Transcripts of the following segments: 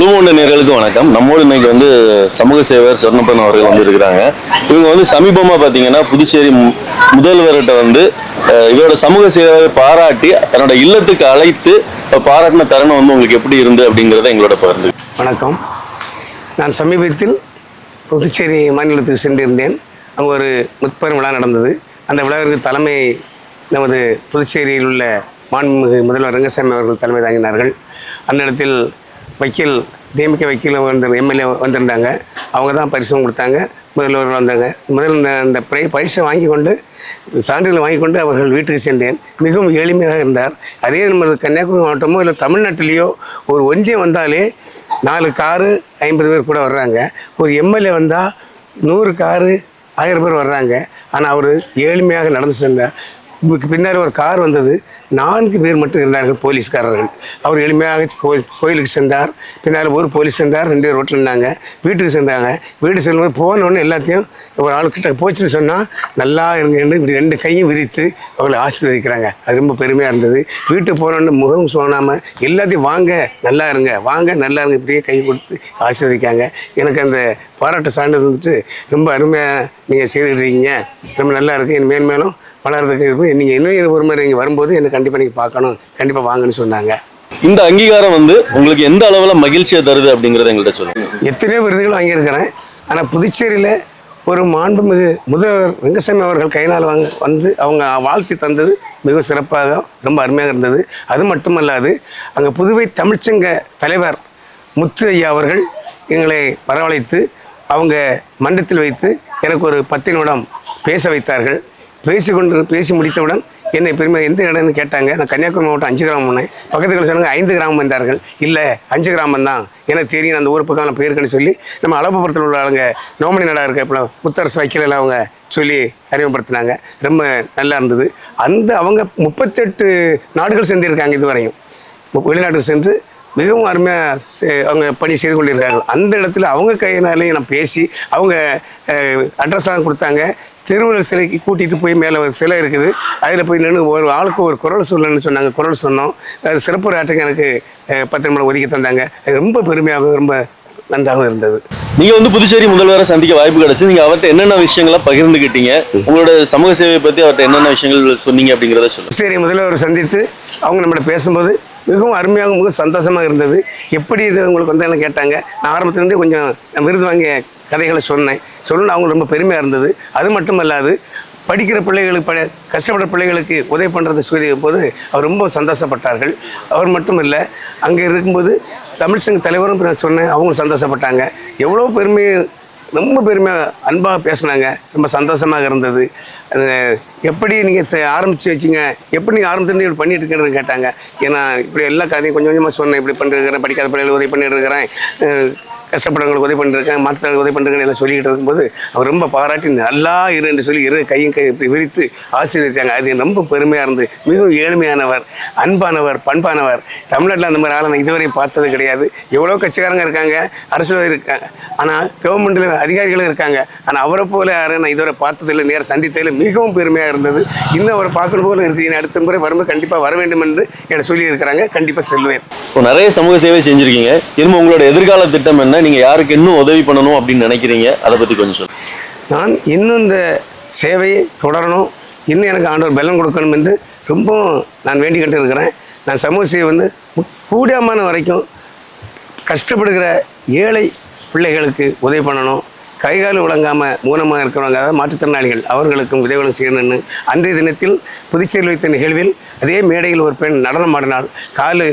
புளுமோண்ட நேர்களுக்கு வணக்கம். நம்மோடு இன்னைக்கு வந்து சமூக சேவர் சொர்ணப்பன் அவர்கள் வந்து இருக்கிறாங்க இவங்க வந்து சமீபமா பாத்தீங்கன்னா புதுச்சேரி மு- முதல்வர்கிட்ட வந்து இவரோட சமூக சேவையை பாராட்டி தன்னோட இல்லத்துக்கு அழைத்து பாராட்டின தருணம் வந்து உங்களுக்கு எப்படி இருந்து அப்படிங்கிறத எங்களோட பகிர்ந்து வணக்கம். நான் சமீபத்தில் புதுச்சேரி மாநிலத்துக்கு சென்றிருந்தேன். அங்கே ஒரு முற்பெரும் விழா நடந்தது. அந்த விழாவிற்கு தலைமை நமது புதுச்சேரியில் உள்ள மாண்புமிகு முதல்வர் ரங்கசாமி அவர்கள் தலைமை தாங்கினார்கள். அந்த இடத்தில் வக்கீல் டிஎம்கே வக்கீல் வந்து எம்எல்ஏ வந்திருந்தாங்க. அவங்க தான் பரிசும் கொடுத்தாங்க. முதல்வர் வந்தாங்க. முதல் அந்த பிரை பரிசை வாங்கி கொண்டு சான்றிதழ் வாங்கி கொண்டு அவர்கள் வீட்டுக்கு சென்றேன். மிகவும் எளிமையாக இருந்தார். அதே நமது கன்னியாகுமரி மாவட்டமோ இல்லை தமிழ்நாட்டிலேயோ ஒரு ஒன்றியம் வந்தாலே நாலு காரு ஐம்பது பேர் கூட வர்றாங்க. ஒரு எம்எல்ஏ வந்தால் நூறு காரு ஆயிரம் பேர் வர்றாங்க. ஆனால் அவர் ஏழ்மையாக நடந்து சென்றார். இதுக்கு பின்னாடி ஒரு கார் வந்தது. நான்கு பேர் மட்டும் இருந்தார்கள் போலீஸ்காரர்கள். அவர் எளிமையாக கோயில் கோயிலுக்கு சென்றார். பின்னால் ஒரு போலீஸ் சென்றார். ரெண்டு பேர் ரோட்டில் இருந்தாங்க வீட்டுக்கு சென்றாங்க. வீடு செல்லும்போது போனோடனே எல்லாத்தையும் ஒரு ஆளுக்கிட்ட போச்சுன்னு சொன்னால் நல்லா இருங்கன்னு இப்படி ரெண்டு கையும் விரித்து அவங்களை ஆசீர்வதிக்கிறாங்க. அது ரொம்ப பெருமையாக இருந்தது. வீட்டுக்கு போனோன்னு முகம் சோனாமல் எல்லாத்தையும் வாங்க நல்லா இருங்க வாங்க நல்லா இருங்க இப்படியே கை கொடுத்து ஆசீர்வதிக்காங்க எனக்கு அந்த பாராட்டு சான்றிதழ் வந்துட்டு ரொம்ப அருமையாக நீங்கள் செய்துட்டு ரொம்ப நல்லா இருக்குது என் மேன்மேலும் வளர்றதுக்கு இருக்கும் நீங்கள் இன்னும் ஒரு முறை நீங்கள் வரும்போது என்னை கண்டிப்பாக நீங்கள் பார்க்கணும். கண்டிப்பாக வாங்கன்னு சொன்னாங்க. இந்த அங்கீகாரம் வந்து உங்களுக்கு எந்த அளவுல மகிழ்ச்சியை தருது அப்படிங்கறத எங்கள்கிட்ட சொல்லுங்க. எத்தனையோ விருதுகள் வாங்கியிருக்கிறேன். ஆனால் புதுச்சேரியில் ஒரு மாண்புமிகு முதல்வர் வெங்கசாமி அவர்கள் கையினால் வாங்க வந்து அவங்க வாழ்த்தி தந்தது மிகவும் சிறப்பாக ரொம்ப அருமையாக இருந்தது. அது மட்டுமல்லாது அங்கே புதுவை தமிழ்ச்சங்க தலைவர் முத்து ஐயா அவர்கள் எங்களை வரவழைத்து அவங்க மன்றத்தில் வைத்து எனக்கு ஒரு பத்து நிமிடம் பேச வைத்தார்கள். பேசி கொண்டு பேசி முடித்தவுடன் என்னை பெருமை எந்த இடம்னு கேட்டாங்க. நான் கன்னியாகுமரி மாவட்டம் அஞ்சு கிராமம் பண்ணேன் பக்கத்தில் சொன்னாங்க ஐந்து கிராமம் என்றார்கள். இல்லை அஞ்சு கிராமம் தான். எனக்கு தெரியும் அந்த ஊர் பக்கம் நான் போயிருக்கேன்னு சொல்லி நம்ம அளப்புப்புறத்தில் உள்ள ஆளுங்க நோமணி நடா இருக்க இப்போ முத்தரசு வைக்கல அவங்க சொல்லி அறிமுகப்படுத்தினாங்க. ரொம்ப நல்லா இருந்தது. அந்த அவங்க முப்பத்தெட்டு நாடுகள் சென்றிருக்காங்க இதுவரையும். வெளிநாட்டுக்கு சென்று மிகவும் அருமையாக அவங்க பணி செய்து கொண்டிருக்கார்கள் அந்த இடத்துல அவங்க கையினாலேயும் நான் பேசி அவங்க அட்ரஸ்லாம் கொடுத்தாங்க. திருவள்ளுவர் சிலைக்கு கூட்டிகிட்டு போய் மேலே ஒரு சிலை இருக்குது. அதில் போய் நின்று ஒரு ஆளுக்கு ஒரு குரல் சொல்லணும்னு சொன்னாங்க. குரல் சொன்னோம். அது சிறப்பு ஆட்டுக்கு எனக்கு பத்து நிமிடம் ஒதுக்கி தந்தாங்க. அது ரொம்ப பெருமையாகவும் ரொம்ப நன்றாகவும் இருந்தது. நீங்க வந்து புதுச்சேரி முதல்வரை சந்திக்க வாய்ப்பு கிடைச்சு நீங்க அவர்கிட்ட என்னென்ன விஷயங்களை பகிர்ந்துக்கிட்டீங்க உங்களோட சமூக சேவையை பத்தி அவர்கிட்ட என்னென்ன விஷயங்கள் சொன்னீங்க அப்படிங்கறத சொல்லுங்க. சரி முதல்வர் சந்தித்து அவங்க நம்மளை பேசும்போது மிகவும் அருமையாக மிகவும் சந்தோஷமாக இருந்தது. எப்படி இது உங்களுக்கு வந்து எல்லாம் கேட்டாங்க. நான் ஆரம்பத்துலேருந்தே கொஞ்சம் விருது வாங்கிய கதைகளை சொன்னேன். சொல்லணும் அவங்களுக்கு ரொம்ப பெருமையாக இருந்தது. அது மட்டும் அல்லாது படிக்கிற பிள்ளைகளுக்கு பட கஷ்டப்படுற பிள்ளைகளுக்கு உதவி பண்ணுறது சொல்லிய போது அவர் ரொம்ப சந்தோஷப்பட்டார்கள். அவர் மட்டும் இல்லை அங்கே இருக்கும்போது தமிழ் சங்க தலைவரும் நான் சொன்னேன் அவங்களும் சந்தோஷப்பட்டாங்க. எவ்வளோ பெருமை ரொம்ப பெருமையாக அன்பாக பேசினாங்க. ரொம்ப சந்தோஷமாக இருந்தது. எப்படி நீங்கள் ஆரம்பித்து வச்சிங்க? எப்படி நீங்கள் ஆரம்பத்துலேருந்து இப்படி பண்ணிட்டு இருக்கேன்னு கேட்டாங்க. ஏன்னா இப்படி எல்லா கதையும் கொஞ்சம் கொஞ்சமாக சொன்னேன். இப்படி பண்ணிருக்கிறேன் படிக்காத பிள்ளைகள் உதவி பண்ணிட்டு இருக்கிறேன். அஹ் உதவி பண்ணிருக்கேன் மற்றவங்களுக்கு உதவி பண்ணிருக்கேன் எல்லாம் சொல்லிக்கிட்டு இருக்கும்போது அவர் ரொம்ப பாராட்டி நல்லா இரு என்று சொல்லி இரு கையும் கை இப்படி விரித்து ஆசீர்வதித்தாங்க அது ரொம்ப பெருமையாக இருந்து மிகவும் ஏழ்மையானவர் அன்பானவர் பண்பானவர். தமிழ்நாட்டில் அந்த மாதிரி ஆளை நான் இதுவரையும் பார்த்தது கிடையாது. எவ்வளோ கட்சிக்காரங்க இருக்காங்க அரசியல் இருக்காங்க ஆனால் கவர்மெண்ட்டில் அதிகாரிகளும் இருக்காங்க. ஆனால் அவரை போல யாரும் நான் இதுவரை பார்த்ததில்லை நேரம் சந்தித்ததில் மிகவும் பெருமையாக இருந்தது. இன்னும் அவரை பார்க்கணும் போல இருக்குது அடுத்த முறை வரும்போது கண்டிப்பாக வர வேண்டும் என்று என்னை சொல்லியிருக்கிறாங்க. கண்டிப்பாக செல்வேன். இப்போ நிறைய சமூக சேவை செஞ்சிருக்கீங்க. இன்னும் உங்களோட எதிர்கால திட்டம் என்ன? நீங்க யாருக்கு இன்னும் உதவி பண்ணணும் அப்படின்னு நினைக்கிறீங்க? அதை பத்தி கொஞ்சம் சொல்லுங்க. நான் இன்னும் இந்த சேவையை தொடரணும். இன்னும் எனக்கு ஆண்டவர் பலம் கொடுக்கணும் என்று ரொம்ப நான் வேண்டிக்கிட்டு இருக்கிறேன். நான் சமூக சேவை வந்து கூடியமான வரைக்கும் கஷ்டப்படுகிற ஏழை பிள்ளைகளுக்கு உதவி பண்ணணும். கைகால் விளங்காமல் மூலமாக இருக்கிறவங்க அதாவது மாற்றுத்திறனாளிகள் அவர்களுக்கும் உதவிகளும் செய்யணும்னு அன்றைய தினத்தில் புதுச்சேரி வைத்த நிகழ்வில் அதே மேடையில் ஒரு பெண் நடனம் ஆடினாள். காலு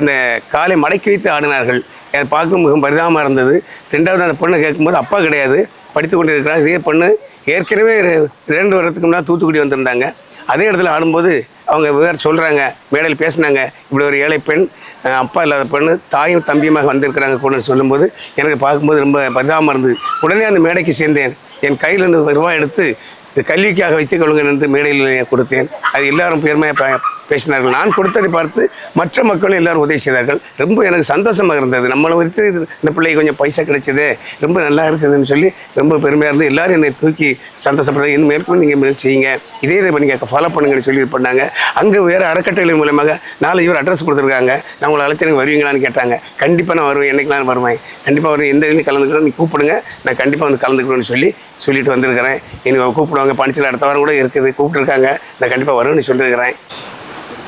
அந்த காலை மடக்கி வைத்து ஆடினார்கள். அதை பார்க்கும் மிகவும் பரிதாபமாக இருந்தது. ரெண்டாவது அந்த பொண்ணை கேட்கும்போது அப்பா கிடையாது. படித்து கொண்டு இருக்கிறார் இதே பொண்ணு ஏற்கனவே ரெ- இரண்டு வருடத்துக்கு முன்னால் தூத்துக்குடி வந்திருந்தாங்க. அதே இடத்துல ஆடும்போது அவங்க வேறு சொல்கிறாங்க மேடையில் பேசுனாங்க. இப்படி ஒரு ஏழை பெண் அப்பா இல்லாத பெண்ணு தாயும் தம்பியுமாக வந்திருக்கிறாங்க கூட சொல்லும்போது எனக்கு பார்க்கும்போது ரொம்ப பரிதாபமாக இருந்தது. உடனே அந்த மேடைக்கு சேர்ந்தேன். என் கையில் இருந்து ரூபாய் எடுத்து இது கல்விக்காக வைத்துக் கொள்ளுங்கள் என்று மேடையில் கொடுத்தேன். அது எல்லாரும் பெருமையாக பேசினார்கள். நான் கொடுத்ததை பார்த்து மற்ற மக்களும் எல்லாரும் உதவி செய்தார்கள். ரொம்ப எனக்கு சந்தோஷமாக இருந்தது. நம்மளை வைத்து இது- இந்த பிள்ளைக்கு கொஞ்சம் பைசா கிடைச்சது ரொம்ப நல்லா இருக்குதுன்னு சொல்லி ரொம்ப பெருமையாக இருந்து எல்லாரும் என்னை தூக்கி சந்தோஷப்படுறாங்க இன்னும் மேற்கொண்டு நீங்கள் செய்யுங்க? இதே இதை நீங்கள் ஃபாலோ பண்ணுங்கன்னு சொல்லி இது பண்ணாங்க. அங்கே வேறு அறக்கட்டளை மூலமாக நாலு இவர் அட்ரஸ் கொடுத்துருக்காங்க. நான் உங்களை அழைச்சி எனக்கு வருவீங்களான்னு கேட்டாங்க. கண்டிப்பாக நான் வருவேன். என்னைக்கு நான் வருவேன்? கண்டிப்பாக வருவேன் எந்த இதுலையும் கலந்துக்கிறோம். நீ கூப்பிடுங்க. நான் கண்டிப்பாக வந்து கலந்துக்கிறோன்னு சொல்லி சொல்லிட்டு வந்திருக்கிறேன். என்னை கூப்பிடுவாங்க. பணிச்சில் அடுத்த வாரம் கூட இருக்குது கூப்பிட்டுருக்காங்க. நான் கண்டிப்பாக வருவேன்னு சொல்லியிருக்கிறேன்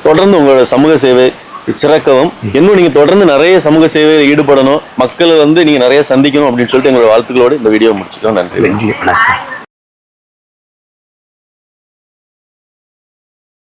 தொடர்ந்து உங்களோட சமூக சேவை சிறக்கவும் இன்னும் நீங்க தொடர்ந்து நிறைய சமூக சேவையில் ஈடுபடணும். மக்களை வந்து நீங்க நிறைய சந்திக்கணும் அப்படின்னு சொல்லிட்டு எங்களோட வாழ்த்துக்களோடு இந்த வீடியோ முடிச்சுக்கிறோம். நன்றி. நன்றி வணக்கம்.